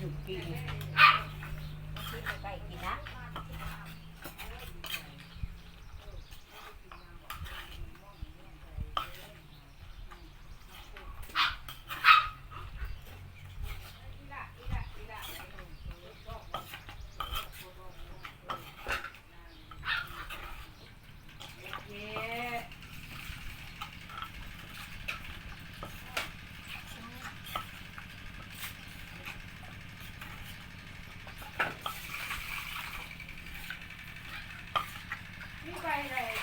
อยู่กินคิดไปกินนะ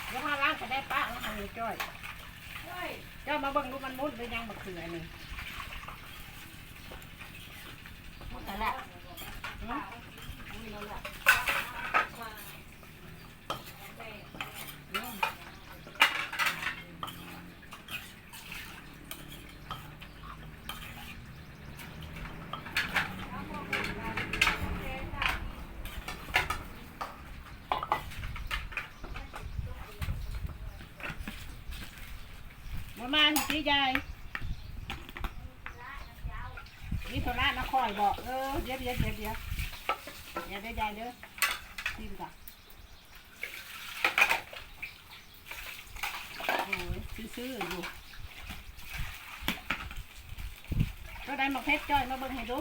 เดี๋ยวพาล้างจะ ได้ป้าแล้วทำเลยจ้อยเจ้ามาเบิ่งดูมันมุดหรือยังบักเขือนี่นั่นแหละ หืมอืม ประมาณสี่ยายนี่โทรศัพท์นะคอยบอก เออ เดี๋ยวเดี๋ยวเดี๋ยวเดี๋ยวเดี๋ยวได้ยายเด้อซิมก่อนโอ้ยซื้อๆอยู่ก็ได้มาเพชรจ้อยมาเบิ่งให้ดู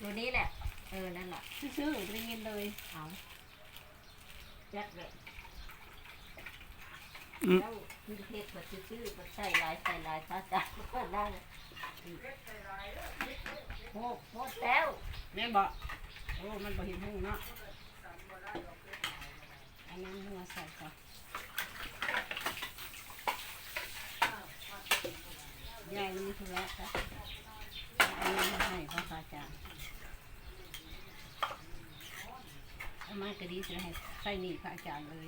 ตัวนี้แหละ เออ นั่นแหละซื้อๆได้ยินเลยเอาจัดเลยอืมแล้ว มีเทศมาซื้อๆมาใส่ลายใส่ลายพระจันทร์ก็ได้โหโหแล้วแม่นบอกโอ้มันบ่เห็นหูเนาะอันนั้นหัวใส่ก่อนยายมีธุระค่ะอันนี้มาให้พระอาจารย์เอามากระดีจะให้ใส่หนีพระอาจารย์เลย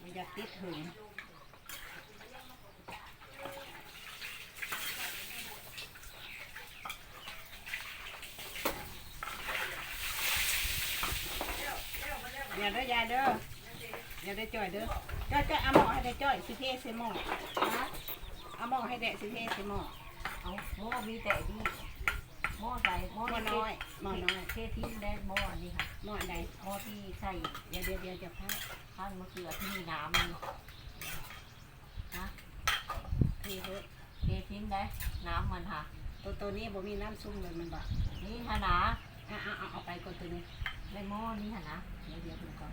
ไม่อยาก ติดหึงอย่าเด้อยายเด้ออย่าได้จ่อยเด้อจ้อยจ้อยเอาหม้อให้ได้จ้อยสิเทใส่หม้อนะเอาหม้อให้ได้สิเทใส่หม้อเอาหม้อมีแต่ดี หม้อใส่หม้อหม้อน้อยหม้อน้อยเททิ้งได้หม้อนี่ค่ะหม้อใดหม้อที่ใส่เดี๋ยวเดี๋ยวเดี๋ยวจะพักข้างมะเขือที่มีน้ำนี่นะทีเถอะเททิ้งได้น้ำมันค่ะ ตัวตัวนี้บ่มีน้ำซุ่มเลยมันบ่นี่ฮะนะอะเอาเอาเอาไปก่อนตัวนี้ในหม้อนี่ฮะนะเดี๋ยวเดี๋ยวดูก่อน